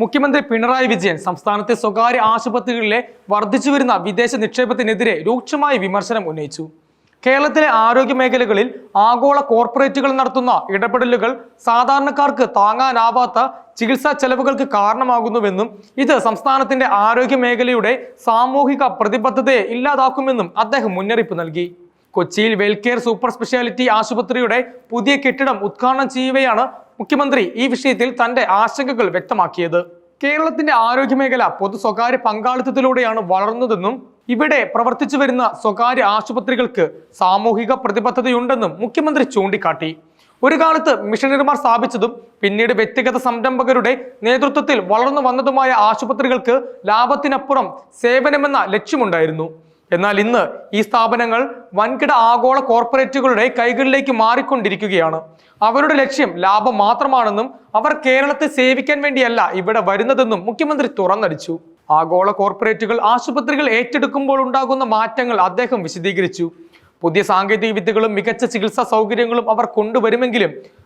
മുഖ്യമന്ത്രി പിണറായി വിജയൻ സംസ്ഥാനത്തെ സ്വകാര്യ ആശുപത്രികളിലെ വർദ്ധിച്ചുവരുന്ന വിദേശ നിക്ഷേപത്തിനെതിരെ രൂക്ഷമായ വിമർശനം ഉന്നയിച്ചു. കേരളത്തിലെ ആരോഗ്യ മേഖലകളിൽ ആഗോള കോർപ്പറേറ്റുകൾ നടത്തുന്ന ഇടപെടലുകൾ സാധാരണക്കാർക്ക് താങ്ങാനാവാത്ത ചികിത്സാ ചെലവുകൾക്ക് കാരണമാകുന്നുവെന്നും ഇത് സംസ്ഥാനത്തിന്റെ ആരോഗ്യ മേഖലയുടെ സാമൂഹിക പ്രതിബദ്ധതയെ ഇല്ലാതാക്കുമെന്നും അദ്ദേഹം മുന്നറിയിപ്പ് നൽകി. കൊച്ചിയിൽ വെൽകെയർ സൂപ്പർ സ്പെഷ്യാലിറ്റി ആശുപത്രിയുടെ പുതിയ കെട്ടിടം ഉദ്ഘാടനം ചെയ്യവെയാണ് മുഖ്യമന്ത്രി ഈ വിഷയത്തിൽ തന്റെ ആശങ്കകൾ വ്യക്തമാക്കിയത്. കേരളത്തിന്റെ ആരോഗ്യമേഖല പൊതു സ്വകാര്യ പങ്കാളിത്തത്തിലൂടെയാണ് വളർന്നതെന്നും ഇവിടെ പ്രവർത്തിച്ചു വരുന്ന സ്വകാര്യ ആശുപത്രികൾക്ക് സാമൂഹിക പ്രതിബദ്ധതയുണ്ടെന്നും മുഖ്യമന്ത്രി ചൂണ്ടിക്കാട്ടി. ഒരു കാലത്ത് മിഷനറിമാർ സ്ഥാപിച്ചതും പിന്നീട് വ്യക്തിഗത സംരംഭകരുടെ നേതൃത്വത്തിൽ വളർന്നു വന്നതുമായ ആശുപത്രികൾക്ക് ലാഭത്തിനപ്പുറം സേവനമെന്ന ലക്ഷ്യമുണ്ടായിരുന്നു. എന്നാൽ ഇന്ന് ഈ സ്ഥാപനങ്ങൾ വൻകിട ആഗോള കോർപ്പറേറ്റുകളുടെ കൈകളിലേക്ക് മാറിക്കൊണ്ടിരിക്കുകയാണ്. അവരുടെ ലക്ഷ്യം ലാഭം മാത്രമാണെന്നും അവർ കേരളത്തെ സേവിക്കാൻ വേണ്ടിയല്ല ഇവിടെ വരുന്നതെന്നും മുഖ്യമന്ത്രി തുറന്നടിച്ചു. ആഗോള കോർപ്പറേറ്റുകൾ ആശുപത്രികൾ ഏറ്റെടുക്കുമ്പോൾ ഉണ്ടാകുന്ന മാറ്റങ്ങൾ അദ്ദേഹം വിശദീകരിച്ചു. പുതിയ സാങ്കേതിക വിദ്യകളും മികച്ച ചികിത്സാ സൗകര്യങ്ങളും അവർ കൊണ്ടുവരുമെങ്കിലും